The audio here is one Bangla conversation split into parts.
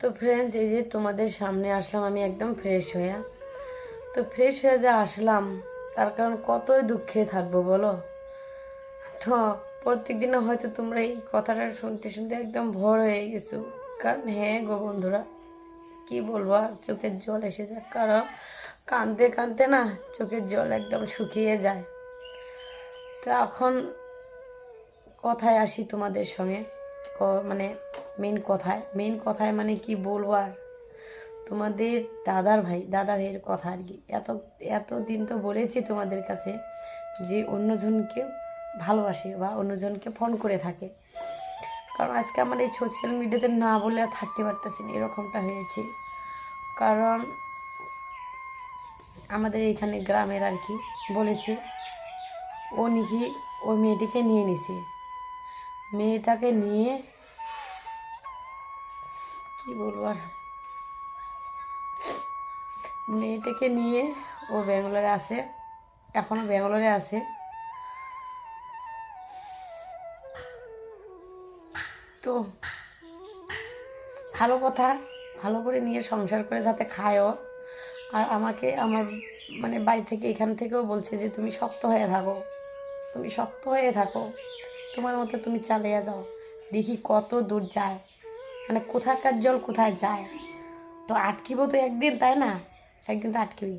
তো ফ্রেন্ডস এই যে তোমাদের সামনে আসলাম, আমি একদম ফ্রেশ হয়ে। তো ফ্রেশ হয়ে যে আসলাম, তার কারণ কতই দুঃখে থাকব বলো? তো প্রত্যেক দিনে হয়তো তোমরা এই কথাটা শুনতে শুনতে একদম ভর হয়ে গেছো। কারণ হ্যাঁ গো বন্ধুরা, কী বলব আর, চোখের জল এসে যায় কারণ কাঁদতে কাঁদতে না চোখের জল একদম শুকিয়ে যায়। তো এখন কথায় আসি তোমাদের সঙ্গে মানে মেন কথায় মেন কথায় মানে কি বলব আর? তোমাদের দাদার ভাই দাদা ভাইয়ের কথা আর কি। এত এত দিন তো বলেছি তোমাদের কাছে যে অন্যজনকে ভালোবাসে বা অন্যজনকে ফোন করে থাকে। কারণ আজকে আমার এই সোশ্যাল মিডিয়াতে না বলে আর থাকতে পারতেছি না, এরকমটা হয়েছে। কারণ আমাদের এখানে গ্রামের আর কি বলেছে, ও নাকি ওই মেয়েটিকে নিয়ে নিছে। মেয়েটাকে নিয়ে কি বলব আর? মেয়েটাকে নিয়ে ও ব্যাঙ্গালোরে আছে, এখনও ব্যাঙ্গালোরে আছে। তো ভালো কথা, ভালো করে নিয়ে সংসার করে যাতে খায়ও। আর আমাকে আমার মানে বাড়ি থেকে এখান থেকেও বলছে যে, তুমি শক্ত হয়ে থাকো, তুমি শক্ত হয়ে থাকো। তোমার মতো তুমি চালিয়ে যাও। দেখি কত দূর যায়। মানে কোথাকার জল কোথায় যায়? তো আটকিব তো একদিন, তাই না? একদিন তো আটকিবি।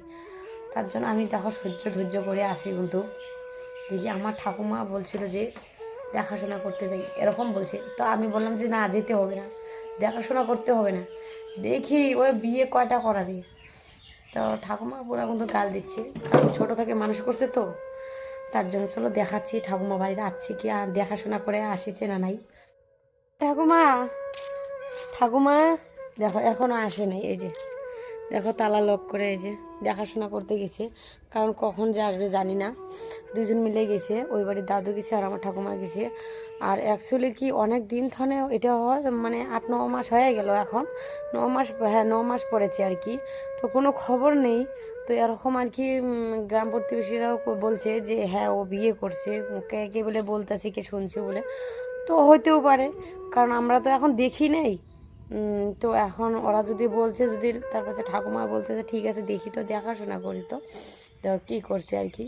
তার জন্য আমি দেখো সহ্য ধৈর্য করে আসি কিন্তু। দেখি আমার ঠাকুমা বলছিল যে দেখাশোনা করতে যাই। এরকম বলছে। তো আমি বললাম যে না, যেতে হবে না। দেখাশোনা করতে হবে না। দেখি ওই বিয়ে কয়টা করাবে? তো ঠাকুমা পুরা কিন্তু গাল দিচ্ছে। কারণ ছোটো থেকে মানুষ করছে তো। তার জন্য চলো দেখাচ্ছি। ঠাকুমা বাড়িতে আসছে কি আর দেখাশোনা করে আসিছে না নাই? ঠাকুমা! ঠাকুমা, দেখো, এখনও আসে নাই এই যে। দেখো, তালা লক করে এই যে দেখাশোনা করতে গেছে। কারণ কখন যে আসবে জানি না। দুজন মিলে গেছে, ওই বাড়ির দাদু গেছে আর আমার ঠাকুমা গেছে। আর অ্যাকচুয়ালি কি অনেক দিন থানে এটা হওয়ার মানে আট, ন মাস হয়ে গেল এখন। ন মাস হ্যাঁ ন মাস পড়েছে আর কি। তো কোনো খবর নেই। তো এরকম আর কি গ্রাম প্রতিবেশীরাও বলছে যে হ্যাঁ ও বিয়ে করছে। কে কে বলে বলতেছি, কে শুনছে বলে। তো হইতেও পারে। কারণ আমরা তো এখন দেখি নেই। তো এখন ওরা যদি বলছে, যদি তার কাছে ঠাকুমা বলতেছে ঠিক আছে, দেখি তো, দেখাশোনা করি তো। তো কী করছে আর কি?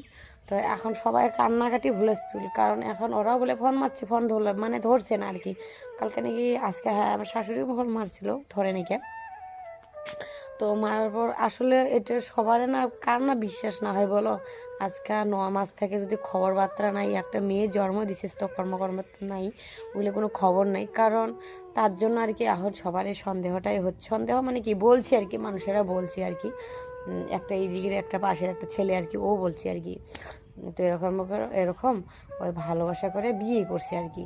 তো এখন সবাই কান্নাকাটি ভুলে ভুলেস্তুল, কারণ এখন ওরাও বলে, ফোন মারছে, ফোন ধরলে মানে ধরছে না আর কি। কালকে নাকি, আজকে হ্যাঁ আমার শাশুড়িও ফোন মারছিল, ধরে নাকি। তো মারার পর আসলে এটা সবার না, কার না বিশ্বাস না হয় বলো? আজকে ন মাস থেকে যদি খবর বার্তা নাই, একটা মেয়ে জন্ম দিছিস তো কর্মকর্ম নাই ওগুলো কোনো খবর নাই। কারণ তার জন্য আর কি এখন সবারই সন্দেহটাই হচ্ছে। সন্দেহ মানে কি? বলছি আর কি, মানুষেরা বলছে আর কি। একটা এই দিকের একটা পাশের একটা ছেলে আর কি, ও বলছে আর কি। তো এরকম এরকম ওই ভালোবাসা করে বিয়ে করছে আর কি।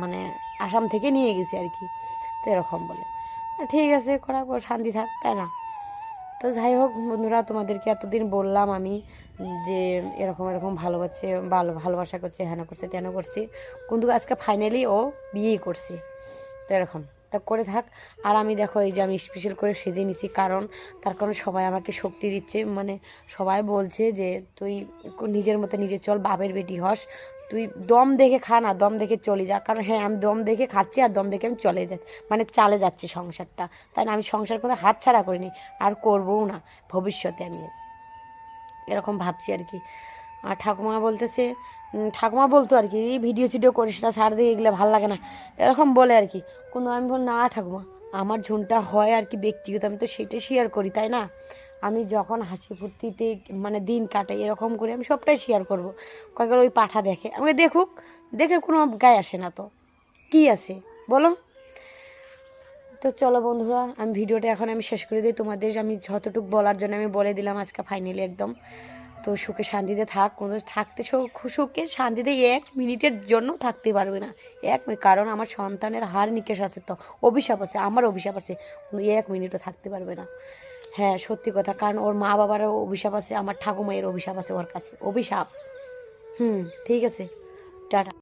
মানে আসাম থেকে নিয়ে গেছে আর কি। তো এরকম বলে। ঠিক আছে, করা শান্তি থাক তাই না। তো যাই হোক বন্ধুরা, তোমাদেরকে এতদিন বললাম আমি যে এরকম এরকম ভালোবাসছে ভালো, ভালোবাসা করছে, হেন করছে, তেন করছে। কিন্তু আজকে ফাইনালি ও বিয়েই করছে। তো এরকম, তা করে থাক। আর আমি দেখো, এই যে আমি স্পেশাল করে সেজে নিছি, কারণ তার কারণে সবাই আমাকে শক্তি দিচ্ছে। মানে সবাই বলছে যে, তুই নিজের মতো নিজে চল, বাপের বেটি হস তুই দম দেখে খা না, দম দেখে চলে যা। কারণ হ্যাঁ আমি দম দেখে খাচ্ছি আর দম দেখে আমি চলে যাচ্ছি মানে চালে যাচ্ছি সংসারটা। তাই না? আমি সংসার করে হাত ছাড়া করিনি, আর করবও না ভবিষ্যতে আমি। এরকম ভাবছি আর কি। আর ঠাকুমা বলতেছে ঠাকুমা বলতো আর কি, এই ভিডিও টিডিও করিস না ছাড় দিয়ে এগুলো ভালো লাগে না। এরকম বলে আর কি। কিন্তু আমি বল, না ঠাকুমা, আমার ঝুনটা হয় আর কি ব্যক্তিগত, আমি তো সেটা শেয়ার করি, তাই না? আমি যখন হাসি ফুর্তিতে মানে দিন কাটাই এরকম করে আমি সবটাই শেয়ার করব। কয়েকবার ওই পাঠা দেখে। আমাকে দেখুক, দেখে কোনো গায়ে আসে না তো। কি আছে? বলো। তো চলো বন্ধুরা, আমি ভিডিওটা এখন আমি শেষ করে দিই। তোমাদের আমি যতটুকু বলার জন্য আমি বলে দিলাম আজকে ফাইনালি একদম। তো সুখে শান্তিতে থাক। কোনো থাকতে সুখ- সুখে শান্তিতে এক মিনিটের জন্য থাকতে পারবে না। এক মিনিট, কারণ আমার সন্তানের হার নিকেশ আছে তো। অভিশাপ আছে, আমার অভিশাপ আছে। এক মিনিটও থাকতে পারবে না। হ্যাঁ সত্যি কথা। কারণ ওর মা বাবারও অভিশাপ আছে, আমার ঠাকুমায়ের অভিশাপ আছে ওর কাছে। অভিশাপ। হুম, ঠিক আছে। টাটা।